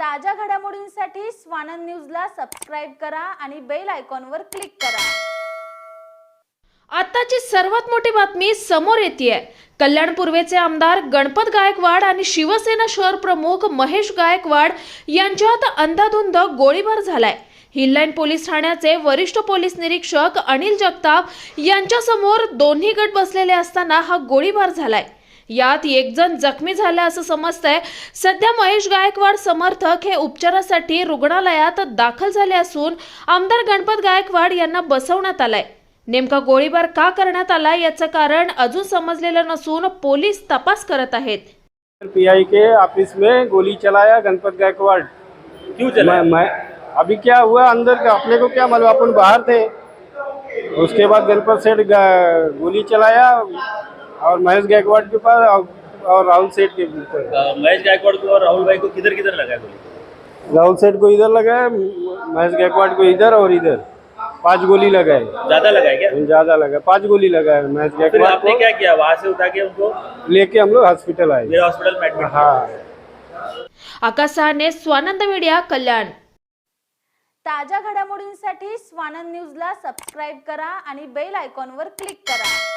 ताज्या घडामोडींसाठी स्वानंद न्यूजला सबस्क्राईब करा आणि बेल आयकॉनवर क्लिक करा. आताची सर्वात मोठी बातमी समोर येते कल्याण पूर्वेचे आमदार गणपत गायकवाड आणि शिवसेना शहर प्रमुख महेश गायकवाड यांच्यात अंधाधुंद गोळीबार झालाय. हिललाईन पोलीस ठाण्याचे वरिष्ठ पोलीस निरीक्षक अनिल जगताप यांच्यासमोर दोन्ही गट बसलेले असताना हा गोळीबार झालाय. यात एक जण जखमी झाला असं समजतंय. सध्या महेश गायकवाड समर्थक हे उपचारासाठी रुग्णालयात दाखल झाले असून आमदार गणपत गायकवाड यांना बसवण्यात आलाय. नेमका गोळीबार का करण्यात आला याचं कारण अजून समजलेलं नसून पोलीस तपास करत आहेत. पीआई के ऑफिस में गोली चलाया गणपत गायकवाड़. क्यों चला मैं, मैं अभी क्या हुआ अंदर का? अपने को क्या मालूम अपन बाहर थे। उसके बाद गणपत सेठ गोली चलाया। और महेश गायकवाड़ के पास और- और राहुल सेठ के ऊपर अ, महेश गायकवाड़ को और राहुल भाई को किधर किधर लगा है गोली राहुल सेठ को इधर लगाया महेश गायकवाड़ को इधर और इधर। पांच गोली लगाए। ज्यादा लगा है क्या ज्यादा लगा पांच गोली लगाए महेश फिर गायकवाड़ आपने क्या किया? वहां से उठा के उनको लेके हम लोग हॉस्पिटल आए। मेरे हॉस्पिटल में एडमिट हाँ। आकाश सहाने स्वानंद मीडिया कल्याण। ताज्या घडामोडींसाठी स्वानंद न्यूजला सबस्क्राईब करा आणि बेल आयकॉनवर क्लिक करा.